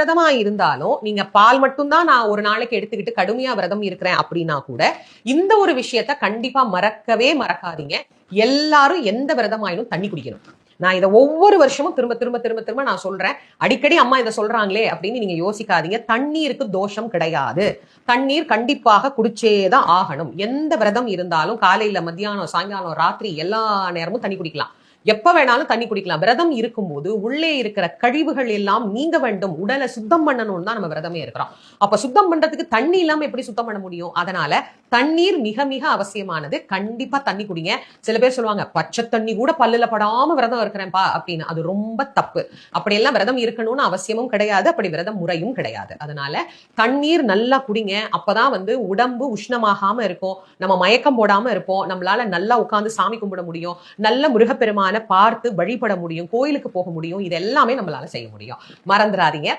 விரதமா இருந்தாலும் நீங்க பால் மட்டும்தான் நான் ஒரு நாளைக்கு எடுத்துக்கிட்டு கடுமையா விரதம் இருக்கிறேன் அப்படின்னா கூட இந்த ஒரு விஷயத்த கண்டிப்பா மறக்கவே மறக்காதீங்க. எல்லாரும் எந்த விரதமாயிலும் தண்ணி குடிக்கணும். நான் இதை ஒவ்வொரு வருஷமும் திரும்ப திரும்ப திரும்ப திரும்ப நான் சொல்றேன். அடிக்கடி அம்மா இதை சொல்றாங்களே அப்படின்னு நீங்க யோசிக்காதீங்க. தண்ணீருக்கு தோஷம் கிடையாது. தண்ணீர் கண்டிப்பாக குடிச்சேதான் ஆகணும். எந்த விரதம் இருந்தாலும் காலையில மத்தியானம் சாயங்காலம் ராத்திரி எல்லா நேரமும் தண்ணி குடிக்கலாம். எப்ப வேணாலும் தண்ணி குடிக்கலாம். விரதம் இருக்கும்போது உள்ளே இருக்கிற கழிவுகள் எல்லாம் நீங்க வேண்டும். உடலை சுத்தம் பண்ணணும்னு தான் நம்ம விரதமே இருக்கிறோம். அப்ப சுத்தம் பண்றதுக்கு தண்ணி இல்லாம எப்படி சுத்தம் பண்ண முடியும்? அதனால தண்ணீர் மிக மிக அவசியமானது. கண்டிப்பா தண்ணி குடிங்க. சில பேர் சொல்லுவாங்க பச்சை தண்ணி கூட பல்லுல படாம விரதம் இருக்கிறேன்ப்பா அப்படின்னு. அது ரொம்ப தப்பு. அப்படியெல்லாம் விரதம் இருக்கணும்னு அவசியமும் கிடையாது. அப்படி விரதம் முறையும் கிடையாது. அதனால தண்ணீர் நல்லா குடிங்க. அப்பதான் வந்து உடம்பு உஷ்ணமாகாம இருக்கும். நம்ம மயக்கம் போடாம இருப்போம். நம்மளால நல்லா உட்கார்ந்து சாமி கும்பிட முடியும். நல்ல முருகப்பெருமான பார்த்து வழிபட முடியும். கோயிலுக்கு போக முடியும். இது எல்லாமே நம்மளால செய்ய முடியும். மறந்துடாதீங்க.